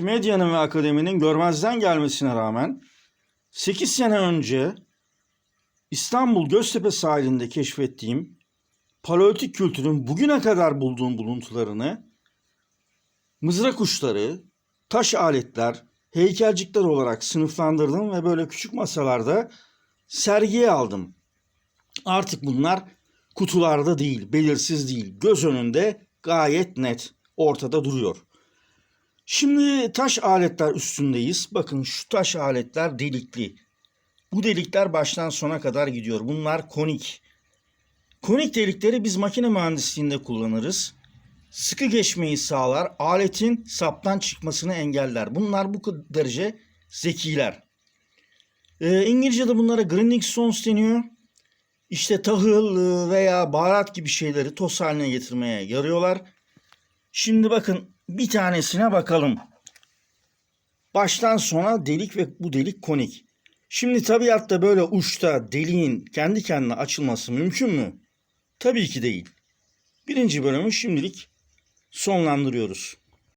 Medyanın ve akademinin görmezden gelmesine rağmen 8 sene önce İstanbul Göztepe sahilinde keşfettiğim paleolitik kültürün bugüne kadar bulduğum buluntularını mızrak uçları, taş aletler, heykelcikler olarak sınıflandırdım ve böyle küçük masalarda sergiye aldım. Artık bunlar kutularda değil, belirsiz değil, göz önünde gayet net ortada duruyor. Şimdi taş aletler üstündeyiz. Bakın şu taş aletler delikli. Bu delikler baştan sona kadar gidiyor. Bunlar konik. Konik delikleri biz makine mühendisliğinde kullanırız. Sıkı geçmeyi sağlar, aletin saptan çıkmasını engeller. Bunlar bu derece zekiler. Ee, İngilizce'de bunlara grinding stones deniyor. İşte tahıl e, veya baharat gibi şeyleri toz haline getirmeye yarıyorlar. Şimdi bakın bir tanesine bakalım. Baştan sona delik ve bu delik konik. Şimdi tabiatta böyle uçta deliğin kendi kendine açılması mümkün mü? Tabii ki değil. Birinci bölümü şimdilik sonlandırıyoruz.